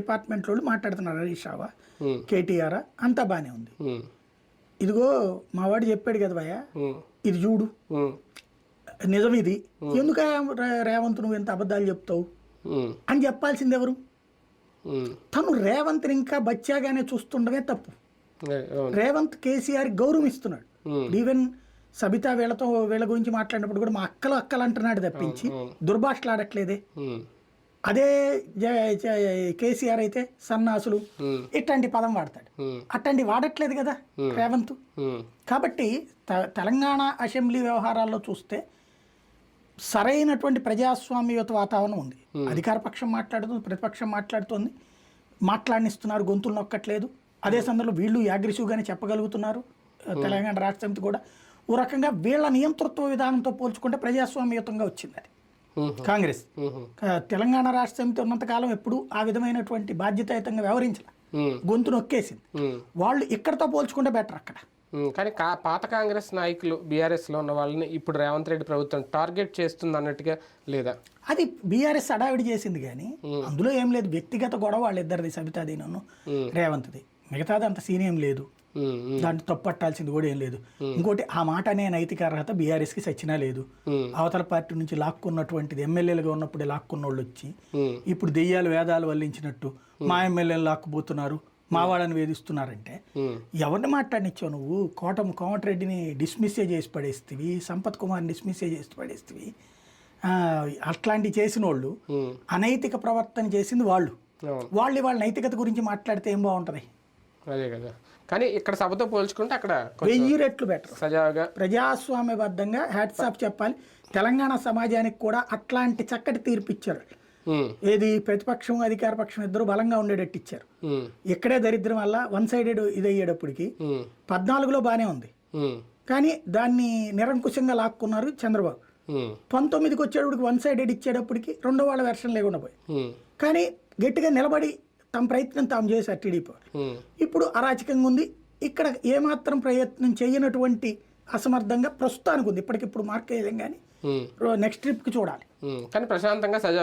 Department వాళ్ళు మాట్లాడుతున్నారు హరీష్ రావా. కేటీఆర్ అంతా బాగానే ఉంది. ఇదిగో మా వాడు చెప్పాడు కదా భయ్య. ఇది చూడు. నిజం ఇది. ఎందుక రేవంత్ నువ్వు ఎంత అబద్ధాలు చెప్తావు? అని చెప్పాల్సింది ఎవరు. తను రేవంత్ని ఇంకా బచ్చాగానే చూస్తుండమే తప్పు. రేవంత్ కేసీఆర్ గౌరవిస్తున్నాడు. ఈవెన్ సబితా వీళ్ళతో వీళ్ళ గురించి మాట్లాడినప్పుడు కూడా మా అక్కలు అక్కలు అంటున్నాడు తప్పించి అవును. అదే కేసీఆర్ అయితే సన్నాసులు ఇట్లాంటి పదం వాడతాడు. అట్లాంటి వాడట్లేదు కదా రేవంత్. కాబట్టి తెలంగాణ అసెంబ్లీ వ్యవహారాల్లో చూస్తే సరైనటువంటి ప్రజాస్వామ్యయుత వాతావరణం ఉంది. అధికార పక్షం మాట్లాడుతుంది ప్రతిపక్షం మాట్లాడుతుంది. మాట్లాడినిస్తున్నారు గొంతులు నొక్కట్లేదు. అదే సందర్భంలో వీళ్ళు యాగ్రెసివ్గానే చెప్పగలుగుతున్నారు. తెలంగాణ రాష్ట్ర సమితి కూడా. ఓ రకంగా వీళ్ళ నియంతృత్వ విధానంతో పోల్చుకుంటే ప్రజాస్వామ్యయుతంగా వచ్చింది అది. కాంగ్రెస్. తెలంగాణ రాష్ట్ర సమితి ఉన్నంతకాలం ఎప్పుడు ఆ విధమైనటువంటి బాధ్యతాయుతంగా వ్యవహరించాల. గొంతు నొక్కేసింది. వాళ్ళు ఇక్కడతో పోల్చుకుంటే బెటర్ అక్కడ. కానీ కా పాత కాంగ్రెస్ నాయకులు బీఆర్ఎస్లో ఉన్న వాళ్ళని ఇప్పుడు రేవంత్ రెడ్డి ప్రభుత్వం టార్గెట్ చేస్తుంది అన్నట్టుగా లేదా? అది బీఆర్ఎస్ అడావిడి చేసింది కానీ అందులో ఏం లేదు. వ్యక్తిగత గొడవ వాళ్ళిద్దరిది సబితాదీనను రేవంత్ది. మిగతాది అంత సీన్ ఏం లేదు. దాంట్లో తప్పట్టాల్సింది కూడా ఏం లేదు. ఇంకోటి ఆ మాట అనే నైతిక అర్హత బీఆర్ఎస్కి సచ్చినా లేదు. అవతల పార్టీ నుంచి లాక్కున్నటువంటిది ఎమ్మెల్యేలుగా ఉన్నప్పుడే లాక్కున్న వాళ్ళు వచ్చి ఇప్పుడు దెయ్యాలు వేదాలు వల్లించినట్టు మా ఎమ్మెల్యేలు లాక్కుపోతున్నారు మా వాళ్ళని వేధిస్తున్నారంటే ఎవరిని మాట్లాడినిచ్చావు నువ్వు? కోటం కోమటిరెడ్డిని డిస్మిస్సే చేసి పడేస్తేవి? సంపత్ కుమార్ని డిస్మిస్సే చేసి పడేస్తేవి? అట్లాంటివి చేసిన వాళ్ళు అనైతిక ప్రవర్తన చేసింది వాళ్ళు. వాళ్ళు వాళ్ళ నైతికత గురించి మాట్లాడితే ఏం బాగుంటుంది? అదే కదా. కానీ ఇక్కడ సభతో పోల్చుకుంటే అక్కడ వెయ్యి రెట్లు బెటర్ సజావుగా ప్రజాస్వామ్యబద్ధంగా హ్యాట్సాప్ చెప్పాలి. తెలంగాణ సమాజానికి కూడా అట్లాంటి చక్కటి తీర్పు ఇచ్చారు. ఏది ప్రతిపక్షం అధికార పక్షం ఇద్దరు బలంగా ఉండేటట్టు ఇచ్చారు. ఇక్కడే దరిద్రం వల్ల వన్ సైడెడ్ ఇది అయ్యేటప్పటికి పద్నాలుగులో బాగానే ఉంది. కానీ దాన్ని నిరంకుశంగా లాక్కున్నారు చంద్రబాబు. పంతొమ్మిదికి వచ్చేటప్పటికి వన్ సైడెడ్ ఇచ్చేటప్పటికి రెండో వాళ్ళ వెర్షన్ లేకుండా పోయి కానీ గట్టిగా నిలబడి తమ ప్రయత్నం తాము చేశారు టీడీపీ ఇప్పుడు అరాచకంగా ఉంది. ఇక్కడ ఏమాత్రం ప్రయత్నం చేయనటువంటి అసమర్థంగా ప్రస్తుతానికి ఉంది. ఇప్పటికిప్పుడు మార్క్ వేయలేం కానీ నెక్స్ట్ ట్రిప్కి చూడాలి. ఉమ్. కానీ ప్రశాంతంగా